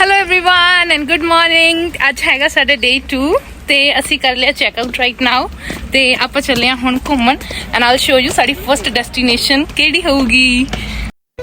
hello everyone and good morning ਅੱਜ ਹੈਗਾ ਸਾਡਾ ਡੇ 2 ਤੇ ਅਸੀਂ ਕਰ ਲਿਆ ਚੈੱਕ ਆਊਟ ਰਾਈਟ ਨਾਓ ਤੇ ਆਪਾਂ ਚੱਲੇ ਹਾਂ ਹੁਣ ਘੁੰਮਣ ਐਂਡ ਆਲ ਸ਼ੋ ਯੂ ਸਾਡੀ ਫਰਸਟ ਡੈਸਟੀਨੇਸ਼ਨ ਕਿਹੜੀ ਹੋਊਗੀ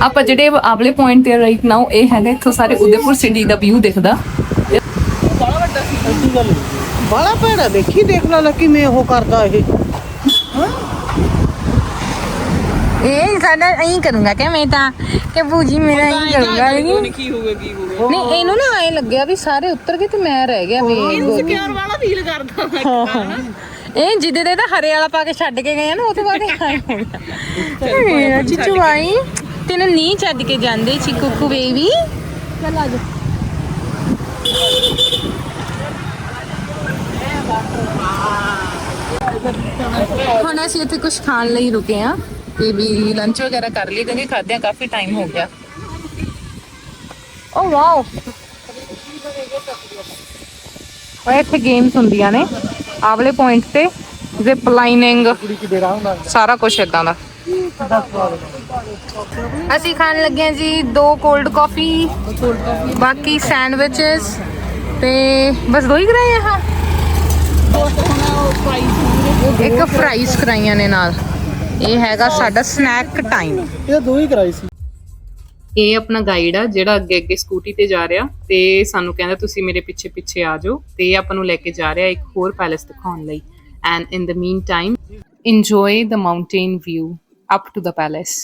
ਆਪਾਂ ਜਿਹੜੇ ਆਵਲੇ ਪੁਆਇੰਟ ਤੇ ਰਾਈਟ ਨਾਓ ਇਹ ਹੈਗਾ ਇੱਥੋਂ ਸਾਰੇ ਉਦੈਪੁਰ ਸਿਟੀ ਦਾ ਵਿਊ ਦਿਖਦਾ ਬਾਲਾ ਭੈੜਾ ਦੇਖੀ ਦੇਖ ਲਾ ਲੱਕੀ ਮੈਂ ਉਹ ਕਰਦਾ ਇਹ ਇਹ ਸਾਡਾ ਐਂ ਕਰੂੰਗਾ ਕਿ ਮੈਂ ਤਾਂ ਕਿ ਬੂਜੀ ਮੇਰਾ ਐਂ ਕਰੂੰਗਾ ਨਹੀਂ ਕੀ ਹੋਵੇ ਕੀ ਹੋਵੇ ਇਹਨੂੰ ਨਾ ਐਂ ਲੱਗਿਆ ਵੀ ਸਾਰੇ ਉੱਤਰ ਗਏ ਤੇ ਮੈਂ ਰਹਿ ਗਿਆ ਵੀ। ਪਿਆਰ ਵਾਲਾ ਫੀਲ ਕਰਦਾ ਇਹ ਜਿੱਦੇ ਦੇ ਤਾਂ ਹਰੇ ਵਾਲਾ ਪਾ ਕੇ ਛੱਡ ਕੇ ਗਏ ਆ ਨਾ ਉਹ ਤੋਂ ਬਾਅਦ ਇਹ ਚਿੱਚੂ ਆਈ। ਤੈਨੂੰ ਨਹੀਂ ਛੱਡ ਕੇ ਜਾਂਦੇ ਚਿੱਕੂ ਬੇਬੀ। ਚੱਲ ਆ ਜਾ। ਹੁਣ ਅਸੀਂ ਇੱਥੇ ਕੁਝ ਖਾਣ ਲਈ ਰੁਕੇ ਆ ਤੇ ਵੀ ਲੰਚ ਵਗੈਰਾ ਕਰ ਲਈ ਕਿਉਂਕਿ ਖਾਦਿਆਂ ਕਾਫੀ ਟਾਈਮ ਹੋ ਗਿਆ। Oh wow. ਉਹ ਇੱਥੇ ਗੇਮਸ ਹੁੰਦੀਆਂ ਨੇ। ਆਵਲੇ ਪੁਆਇੰਟ ਤੇ ਜ਼ਿਪ ਲਾਈਨਿੰਗ ਸਾਰਾ ਕੁਝ ਇਦਾਂ ਦਾ। ਅਸੀਂ ਖਾਣ ਲੱਗੇ ਹਾਂ ਜੀ ਦੋ ਕੋਲਡ ਕਾਫੀ ਬਾਕੀ ਸੈਂਡਵਿਚਸ ਤੇ ਬਸ ਦੋ ਹੀ ਕਰਾਏ ਹਾਂ ਇੱਕ ਫਰਾਈਜ਼ ਕਰਾਈਆਂ ਨੇ ਨਾਲ। ਇਹ ਹੈਗਾ ਸਾਡਾ ਸਨੈਕ ਟਾਈਮ ਇਹ ਦੋ ਹੀ ਕਰਾਈ ਸੀ। ਇਹ ਆਪਣਾ ਗਾਈਡ ਆ ਜਿਹੜਾ ਅੱਗੇ ਅੱਗੇ ਸਕੂਟੀ ਤੇ ਜਾ ਰਿਹਾ। ਤੇ ਸਾਨੂੰ ਕਹਿੰਦਾ ਤੁਸੀਂ ਮੇਰੇ ਪਿੱਛੇ ਪਿੱਛੇ ਆ ਜਾਓ। ਤੇ ਇਹ ਆਪਾਂ ਨੂੰ ਲੈ ਕੇ ਜਾ ਰਿਹਾ ਇੱਕ ਹੋਰ ਪੈਲੇਸ ਦਿਖਾਉਣ ਲਈ। And in the meantime enjoy the mountain view up to the palace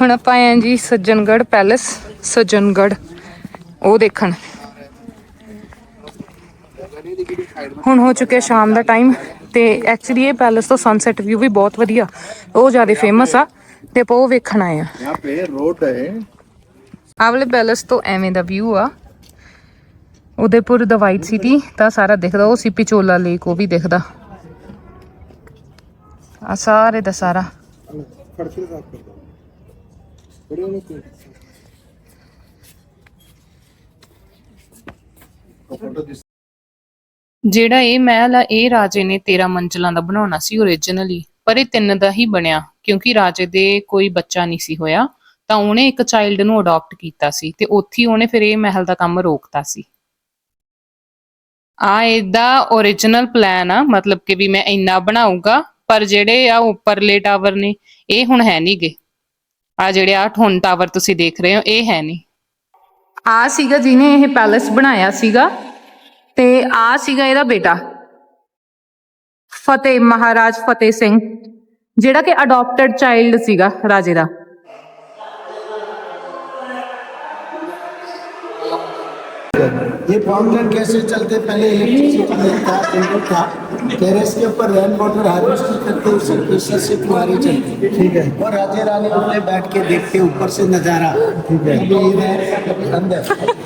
ਹੁਣ ਆਪਾਂ ਆਏ ਜੀ ਸੱਜਣਗੜ ਪੈਲਸ ਸੱਜਣਗੜ ਉਹ ਦੇਖਣ। ਹੁਣ ਹੋ ਚੁੱਕਿਆ ਸ਼ਾਮ ਦਾ ਟਾਈਮ ਤੇ ਐਕਚੁਅਲੀ ਇਹ ਪੈਲਸ ਤੋਂ ਸਨਸੈਟ ਵਿਊ ਵੀ ਬਹੁਤ ਵਧੀਆ। ਉਹ ਜ਼ਿਆਦਾ ਫੇਮਸ ਆ ਤੇ ਆਪਾਂ ਉਹ ਵੇਖਣ ਆਏ ਆ ਯਹਾਂ ਪੇ ਰੋਡ ਹੈ ਆਵਲੇ ਪੈਲਸ ਤੋਂ ਐਵੇਂ ਦਾ ਵਿਊ ਆ। ਉਦੇਪੁਰ ਦਾ ਵਾਈਟ ਸਿਟੀ ਤਾਂ ਸਾਰਾ ਦਿਖਦਾ ਉਹ ਸੀ ਪਿਚੋਲਾ ਲੇਕ ਉਹ ਵੀ ਦਿਖਦਾ। ਆ ਸਾਰੇ ਦਾ ਸਾਰਾ। ਜਿਹੜਾ ਇਹ ਮਹਿਲ ਆ, ਇਹ ਰਾਜੇ ਨੇ 13 ਮੰਜ਼ਲਾਂ ਦਾ ਬਣਾਉਣਾ ਸੀ ਓਰੀਜਨਲੀ ਪਰ ਇਹ ਤਿੰਨ ਦਾ ਹੀ ਬਣਿਆ, ਕਿਉਂਕਿ ਰਾਜੇ ਦੇ ਕੋਈ ਬੱਚਾ ਨਹੀਂ ਸੀ ਹੋਇਆ, ਤਾਂ ਉਹਨੇ ਇੱਕ ਚਾਈਲਡ ਨੂੰ ਅਡਾਪਟ ਕੀਤਾ ਸੀ ਤੇ ਉੱਥੇ ਹੀ ਉਹਨੇ ਫਿਰ ਇਹ ਮਹਿਲ ਦਾ ਕੰਮ ਰੋਕਤਾ ਸੀ। ਆ ਇਹਦਾ ਓਰੀਜਨਲ ਪਲਾਨ ਆ, ਮਤਲਬ ਕਿ ਵੀ ਮੈਂ ਇੰਨਾ ਬਣਾਉਂਗਾ ਪਰ ਜਿਹੜੇ ਆ ਉੱਪਰਲੇ ਟਾਵਰ ਨੇ, ਇਹ ਹੁਣ ਹੈ ਨਹੀਂਗੇ ਆ ਜਿਹੜੇ ਆ ਠੁੰਨ ਟਾਵਰ ਤੁਸੀਂ ਦੇਖ ਰਹੇ ਹੋ, ਇਹ ਹੈ ਨਹੀਂ। ਆ ਸੀਗਾ ਜਿਹਨੇ ਇਹ ਪੈਲੇਸ ਬਣਾਇਆ ਸੀਗਾ ਤੇ ਆ ਸੀਗਾ ਇਹਦਾ ਬੇਟਾ। ਫਤਿਹ, ਮਹਾਰਾਜ ਫਤਿਹ ਸਿੰਘ, ਜਿਹੜਾ ਕਿ ਅਡਾਪਟਡ ਚਾਈਲਡ ਸੀਗਾ ਰਾਜੇ ਦਾ। ये फाउंटेन कैसे चलते पहले इलेक्ट्रिसिटी नहीं था जनरेट था टेरेस के ऊपर रेन वाटर हार्वेस्टिंग करते उससे प्रेशर से कुमारी चलती ठीक है और राजे रानी उनके बैठ के देखते ऊपर से नजारा ठीक है कभी इधर कभी अंदर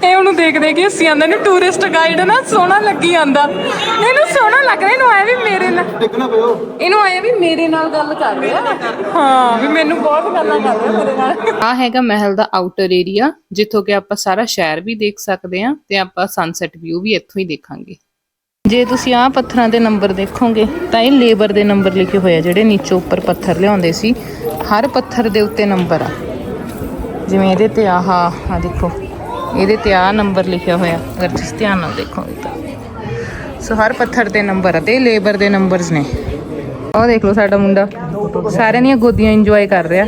ਇਹ ਉਹਨੂੰ ਦੇਖਦੇ ਕਿ ਅਸੀਂ ਆਂਦੇ ਨੇ ਟੂਰਿਸਟ ਗਾਈਡ ਨਾ ਸੋਹਣਾ ਲੱਗੀ ਆਂਦਾ ਇਹਨੂੰ ਸੋਹਣਾ ਲੱਗ ਰਿਹਾ ਇਹਨੂੰ ਆਇਆ ਵੀ ਮੇਰੇ ਨਾਲ। ਇਹਨੂੰ ਆਇਆ ਵੀ ਮੇਰੇ ਨਾਲ ਗੱਲ ਕਰ ਰਿਹਾ। ਹਾਂ ਵੀ ਮੈਨੂੰ ਬਹੁਤ ਗੱਲਾਂ ਕਰ ਰਿਹਾ ਮੇਰੇ ਨਾਲ। ਆ ਹੈਗਾ ਮਹਿਲ ਦਾ ਆਊਟਰ ਏਰੀਆ ਜਿੱਥੋਂ ਕਿ ਆਪਾਂ ਸਾਰਾ ਸ਼ਹਿਰ ਵੀ ਦੇਖ ਸਕਦੇ ਆ ਤੇ ਆਪਾਂ ਸਨਸੈਟ ਵਿਊ ਵੀ ਇੱਥੋਂ ਹੀ ਦੇਖਾਂਗੇ। ਜੇ ਤੁਸੀਂ ਆਹ ਪੱਥਰਾਂ ਦੇ ਨੰਬਰ ਦੇਖੋਗੇ ਤਾਂ ਇਹ ਲੇਬਰ ਦੇ ਨੰਬਰ ਲਿਖੇ ਹੋਏ ਆ ਜਿਹੜੇ ਨੀਚੇ ਉੱਪਰ ਪੱਥਰ ਲਿਆਉਂਦੇ ਸੀ। ਹਰ ਪੱਥਰ ਦੇ ਉੱਤੇ ਨੰਬਰ ਆ। ਜਿਵੇਂ ਇਹਦੇ ਤੇ ਆਹ ਆ ਦੇਖੋ। ਇਹਦੇ ਤੇ ਆ ਨੰਬਰ ਲਿਖਿਆ ਹੋਇਆ ਅਗਰ ਤੁਸੀਂ ਧਿਆਨ ਨਾਲ ਦੇਖੋਗੇ ਤਾਂ। ਸੋ ਹਰ ਪੱਥਰ ਤੇ ਨੰਬਰ ਆ ਤੇ ਲੇਬਰ ਦੇ ਨੰਬਰਸ ਨੇ। ਉਹ ਦੇਖ ਲਓ ਸਾਡਾ ਮੁੰਡਾ। ਸਾਰਿਆਂ ਦੀਆਂ ਗੋਦੀਆਂ ਇੰਜੋਏ ਕਰ ਰਿਹਾ।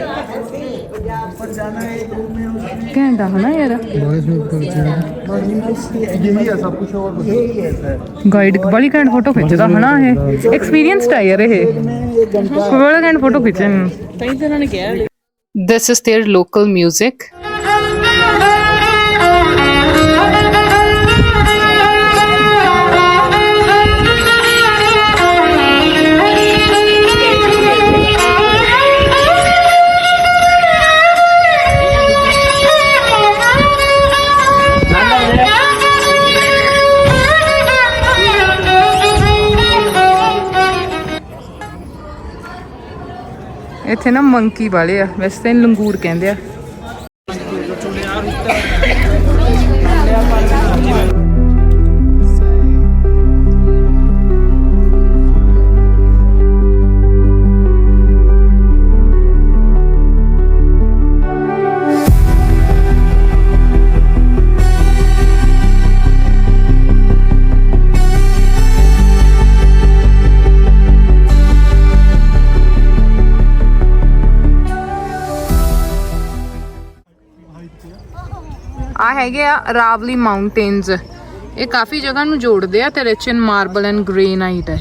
ਕਹਿੰਦਾ ਹਨਾ ਯਾਰ। ਗਾਈਡ ਬੜੀ ਕੈਂਡ ਫੋਟੋ ਖਿੱਚਦਾ ਹਨਾ ਇਹ। ਐਕਸਪੀਰੀਅੰਸਡ ਆ ਯਾਰ ਇਹ। ਬੜਾ ਕੈਂਡ ਫੋਟੋ ਖਿੱਚਣ ਤਾਂ ਹੀ ਤਾਂ ਉਹਨਾਂ ਨੇ ਕਿਹਾ। This is their local music. ਇੱਥੇ ਨਾ ਮੰਕੀ ਵਾਲੇ ਆ ਵੈਸੇ ਤਾਂ ਲੰਗੂਰ ਕਹਿੰਦੇ ਆ। ਹੈਗੇ ਆ ਰਾਵਲੀ ਮਾਊਂਟੇਨਸ। ਇਹ ਕਾਫੀ ਜਗ੍ਹਾ ਨੂੰ ਜੋੜਦੇ ਆ ਤੇ rich in marble and granite ਆ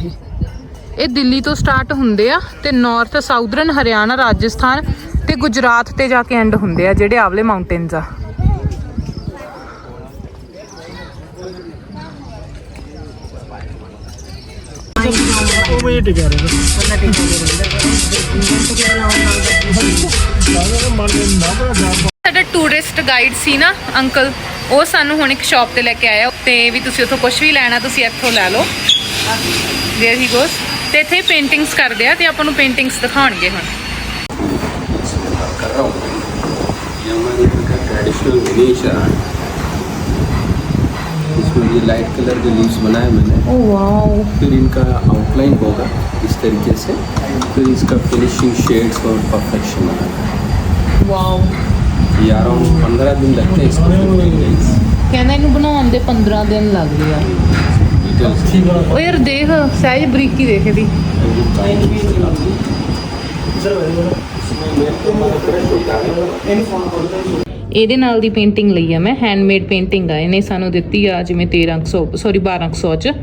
ਇਹ। ਦਿੱਲੀ ਤੋਂ ਸਟਾਰਟ ਹੁੰਦੇ ਆ ਤੇ ਨਾਰਥ ਸਾਊਦਰਨ ਹਰਿਆਣਾ, ਰਾਜਸਥਾਨ ਤੇ ਗੁਜਰਾਤ ਤੇ ਜਾ ਕੇ ਐਂਡ ਹੁੰਦੇ ਆ ਜਿਹੜੇ ਆਵਲੇ ਮਾਊਂਟੇਨਸ ਆ। ਸਾਡਾ ਟੂਰਿਸਟ ਗਾਈਡ ਸੀ ਨਾ ਅੰਕਲ ਉਹ ਸਾਨੂੰ ਹੁਣ ਇੱਕ ਸ਼ਾਪ ਤੇ ਲੈ ਕੇ ਆਇਆ ਤੇ ਵੀ ਤੁਸੀਂ ਉੱਥੋਂ ਕੁਝ ਵੀ ਲੈਣਾ ਤੁਸੀਂ ਇੱਥੋਂ ਲੈ ਲਓ देयर ਹੀ ਗੋਸ ਤੇ ਇੱਥੇ ਪੇਂਟਿੰਗਸ ਕਰਦੇ ਆ ਤੇ ਆਪਾਂ ਨੂੰ ਪੇਂਟਿੰਗਸ ਦਿਖਾਉਣਗੇ ਹੁਣ कर रहा हूँ ये हमारे यहाँ का ट्रेडिशनल मिनीचर इसमें ये लाइट कलर के लीव्स बनाए मैंने ਓ ਵਾਓ फिर इनका आउटलाइन होगा इस तरीके से फिर इसका फिनिशिंग शेड्स और परफेक्शन आना ਵਾਓ ये अराउंड पंद्रह दिन लगते हैं इसको डिटेल्स ਕਹਿੰਦਾ ਇਹਨੂੰ ਬਣਾਉਣ ਦੇ 15 ਦਿਨ ਲੱਗਦੇ ਆ ਓ ਯਾਰ ਦੇਖ ਸਹਿਜ ਬਰੀਕੀ ਦੇਖ ਇਹਦੀ ਇਹਦੇ ਨਾਲ ਦੀ ਪੇਂਟਿੰਗ ਲਈ ਆ ਮੈਂ ਹੈਂਡਮੇਡ ਪੇਂਟਿੰਗ ਆ ਇਹਨੇ ਸਾਨੂੰ ਦਿੱਤੀ ਆ ਜਿਵੇਂ 1300 ਸੌਰੀ 1200 ਚ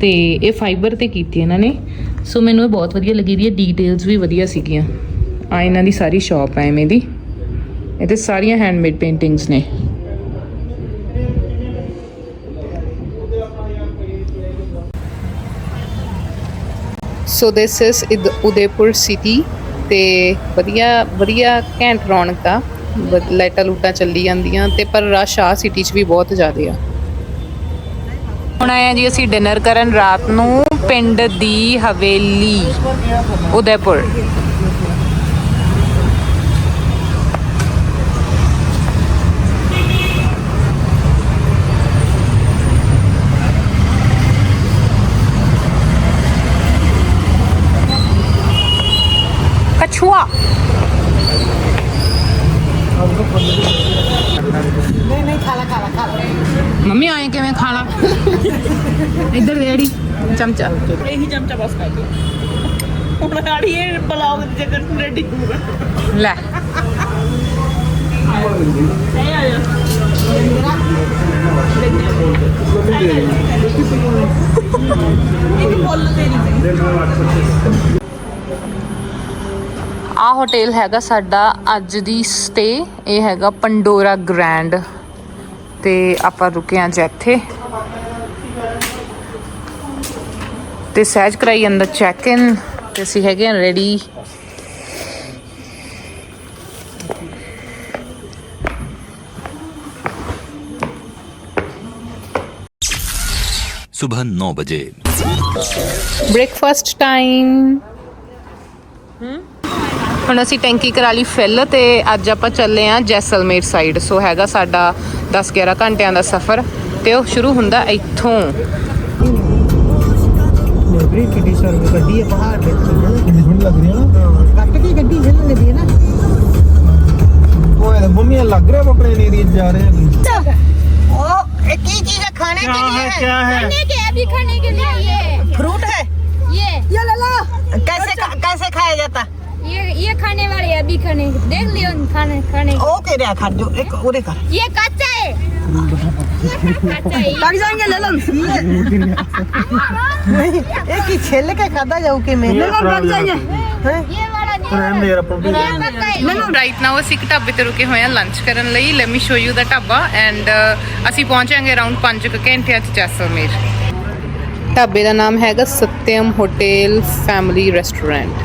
ਤੇ ਇਹ ਫਾਈਬਰ ਤੇ ਕੀਤੀ ਇਹਨਾਂ ਨੇ ਸੋ ਮੈਨੂੰ ਇਹ ਬਹੁਤ ਵਧੀਆ ਲੱਗੀ ਦੀ ਹੈ ਡੀਟੇਲਸ ਵੀ ਵਧੀਆ ਸੀਗੀਆਂ ਆ ਇਹਨਾਂ ਦੀ ਸਾਰੀ ਸ਼ਾਪ ਆ ਐਵੇਂ ਦੀ ਇਹ ਤੇ ਸਾਰੀਆਂ ਹੈਂਡਮੇਡ ਪੇਂਟਿੰਗਸ ਨੇ। So this is Udaipur city ਤੇ ਵਧੀਆ ਵਧੀਆ ਘੈਂਟ ਰੌਣਕ ਆ। ਲਾਈਟਾਂ ਲੂਟਾਂ ਚੱਲੀ ਜਾਂਦੀਆਂ ਤੇ ਪਰ ਰਸ਼ ਆ ਸਿਟੀ 'ਚ ਵੀ ਬਹੁਤ ਜ਼ਿਆਦਾ ਆ। ਹੁਣ ਆਏ ਆ ਜੀ ਅਸੀਂ ਡਿਨਰ ਕਰਨ ਰਾਤ ਨੂੰ ਪਿੰਡ ਦੀ ਹਵੇਲੀ ਉਦੈਪੁਰ ਕਛੂਆ ਨਹੀਂ ਨਹੀਂ ਖਾਲਾ ਖਾਲਾ ਖਾਲਾ ਮੰਮੀ ਆਏ ਕਿਵੇਂ ਖਾਣਾ ਇੱਧਰ ਰੇੜੀ ਚਮਚਾ। ਇਹੀ ਚਮਚਾ ਬਸ ਕਰ ਦਿਓ ਹੁਣ ਰੈਡੀ ਹੋਊਗਾ ਲੈ। ਆ ਹੋਟਲ ਹੈਗਾ ਸਾਡਾ ਅੱਜ ਦੀ ਸਟੇ ਇਹ ਹੈਗਾ ਪੰਡੋਰਾ ਗ੍ਰੈਂਡ ਤੇ ਆਪਾਂ ਰੁਕੇ ਆਂ ਇੱਥੇ। ਤੇ ਸਹਿਜ ਕਰਾਈ ਅੰਦਰ ਚੈੱਕ ਇਨ ਤੇ ਅਸੀਂ ਹੈਗੇ ਆਂ ਰੈਡੀ सुबह नौ बजे ਬ੍ਰੇਕਫਾਸਟ ਟਾਈਮ ਹੁਣ ਅਸੀਂ ਟੈਂਕੀ ਕਰਾ ਲਈ ਫਿਲ ਤੇ ਅੱਜ ਆਪਾਂ ਚੱਲੇ ਆਂ ਜੈਸਲਮੇਰ ਸਾਈਡ ਸੋ ਹੈਗਾ ਸਾਡਾ 10-11 ਘੰਟਿਆਂ ਦਾ ਸਫ਼ਰ ਤੇ ਉਹ ਸ਼ੁਰੂ ਹੁੰਦਾ ਇੱਥੋਂ ग्रीन कंडीशन में गड्डी है बाहर में लग रही है ना? हाँ, कट की गड्डी हिल रही है ना। ओए मम्मी लग रहे है वो प्लेन जा रहे हैं। ओ एक की चीज़ है खाने के लिए। है क्या है? खाने के अभी खाने के लिए ये। फ्रूट है। ये। ये ले लो। कैसे कैसे खाया जाता? ये ये खाने वाले अभी खाने। देख लियो खाने खाने। ओके रे खा जो एक ओरे कर ये कच्चा ਢਾਬੇ ਤੇ ਰੁਕੇ ਹੋਏ ਆ ਲੰਚ ਕਰਨ ਲਈ। ਲੈਟ ਦਾ ਢਾਬਾ ਐਂਡ ਅਸੀਂ ਪਹੁੰਚਾਂਗੇ ਅਰਾਊਂਡ 5 ਘੰਟੇ ਅੱਜ ਢਾਬੇ ਦਾ ਨਾਮ ਹੈਗਾ ਸਤਿਅਮ ਹੋਟਲ ਫੈਮਿਲੀ ਰੈਸਟੋਰੈਂਟ।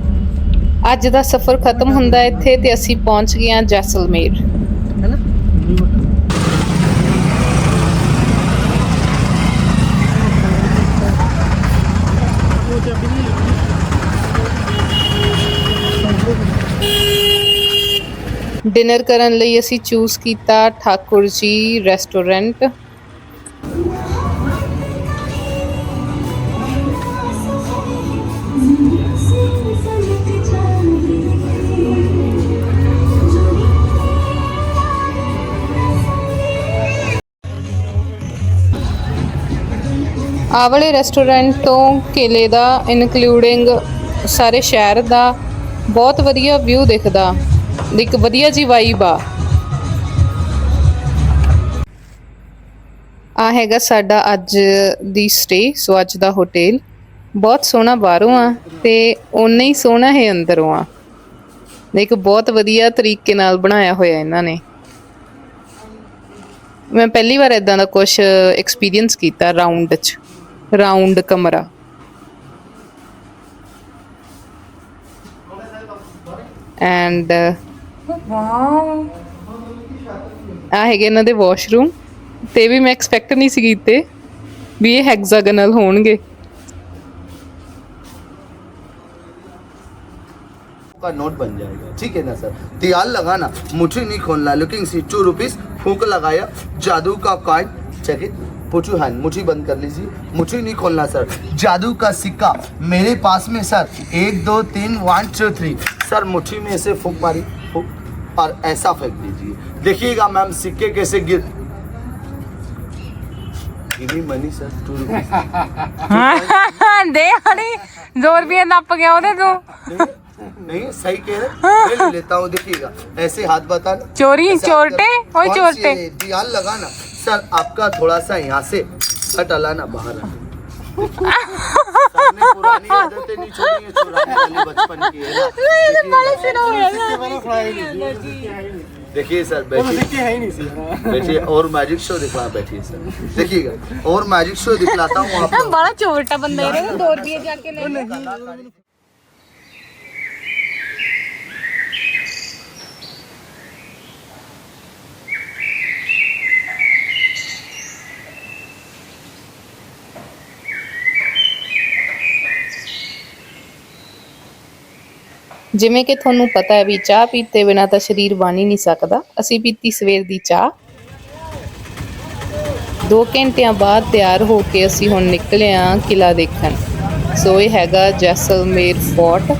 ਅੱਜ ਦਾ ਸਫ਼ਰ ਖਤਮ ਹੁੰਦਾ ਇੱਥੇ ਤੇ ਅਸੀਂ ਪਹੁੰਚ ਗਏ ਹਾਂ ਜੈਸਲਮੇਰ। ਡਿਨਰ ਕਰਨ ਲਈ ਅਸੀਂ ਚੂਜ਼ ਕੀਤਾ ਠਾਕੁਰ ਜੀ ਰੈਸਟੋਰੈਂਟ ਆਹ ਵਾਲੇ ਰੈਸਟੋਰੈਂਟ ਤੋਂ ਕਿਲੇ ਦਾ ਇਨਕਲੂਡਿੰਗ ਸਾਰੇ ਸ਼ਹਿਰ ਦਾ ਬਹੁਤ ਵਧੀਆ ਵਿਊ ਦਿਖਦਾ, ਇੱਕ ਵਧੀਆ ਜੀ ਵਾਈਬ ਆ। ਆ ਹੈਗਾ ਸਾਡਾ ਅੱਜ ਦੀ ਸਟੇ ਸੋ ਅੱਜ ਦਾ ਹੋਟਲ ਬਹੁਤ ਸੋਹਣਾ ਬਾਹਰੋਂ ਆ ਤੇ ਓਨਾ ਹੀ ਸੋਹਣਾ ਹੈ ਅੰਦਰੋਂ ਆ। ਇੱਕ ਬਹੁਤ ਵਧੀਆ ਤਰੀਕੇ ਨਾਲ ਬਣਾਇਆ ਹੋਇਆ ਇਹਨਾਂ ਨੇ। ਮੈਂ ਪਹਿਲੀ ਵਾਰ ਇਦਾਂ ਦਾ ਕੁਝ ਐਕਸਪੀਰੀਅੰਸ ਕੀਤਾ ਰਾਉਂਡ ਚ। ਰਾਉਂਡ ਕਮਰਾ ਐਂਡ ਵਾਓ ਆ ਹੈਗੇ ਇਹਨਾਂ ਦੇ ਵਾਸ਼ਰੂਮ ਤੇ ਵੀ ਮੈਂ ਐਕਸਪੈਕਟ ਨਹੀਂ ਸੀ ਕੀਤੇ ਵੀ ਇਹ ਹੈਗਜ਼ਾਗਨਲ ਹੋਣਗੇ का नोट बन जाएगा ठीक है ना सर दियाल लगाना मुझे नहीं खोलना लुकिंग सी टू रुपीज फूक लगाया जादू का coin check it put you hand मुट्ठी बंद कर लीजिए मुट्ठी नहीं खोलना सर जादू का सिक्का मेरे पास में सर एक दो तीन वन टू थ्री सर मुट्ठी में ऐसे फूक मारी फूक और ऐसा फेंक दीजिए देखिएगा मैम सिक्के कैसे गिर give me money sir two rupees ਦੇ ਹਣੀ 2 ਰੁਪਏ ਨੱਪ ਗਿਆ ਉਹਦੇ ਤੋਂ नहीं सही कह रहे मैं ले लेता हूँ देखिएगा ऐसे हाथ बताना चोरी, ऐसे हाथ चोरटे, कर- ओए कौन चोरटे। सी दियाल लगाना हमेशा आपका थोड़ा सा यहाँ से सट अलाना बाहर तो देखिए सर बैठिए। और मैजिक शो दिखला बैठिए सर। देखिएगा और मैजिक शो दिखलाता हूँ बड़ा चोरटा बंदा है। दौड़ दिए जाके ਜਿਵੇਂ ਕਿ ਤੁਹਾਨੂੰ ਪਤਾ ਹੈ ਵੀ ਚਾਹ ਪੀਤੇ ਬਿਨਾ ਤਾਂ ਸਰੀਰ ਬਣ ਹੀ ਨਹੀਂ ਸਕਦਾ। ਅਸੀਂ ਪੀਤੀ ਸਵੇਰ ਦੀ ਚਾਹ। 2 ਘੰਟਿਆਂ ਬਾਅਦ ਤਿਆਰ ਹੋ ਕੇ ਅਸੀਂ ਹੁਣ ਨਿਕਲੇ ਆ ਕਿਲਾ ਦੇਖਣ। ਸੋ ਇਹ ਹੈਗਾ ਜੈਸਲਮੇਰ ਫੋਰਟ।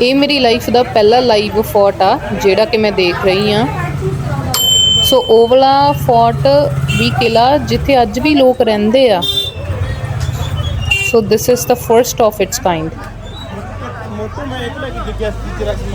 ਇਹ ਮੇਰੀ ਲਾਈਫ ਦਾ ਪਹਿਲਾ ਲਾਈਵ ਫੋਰਟ ਆ, ਜਿਹੜਾ ਕਿ ਮੈਂ ਦੇਖ ਰਹੀ ਆ ਸੋ ਓਵਲਾ ਫੋਰਟ ਵੀ ਕਿਲਾ ਜਿੱਥੇ ਅੱਜ ਵੀ ਲੋਕ ਰਹਿੰਦੇ ਆ। So this is the first of its kind.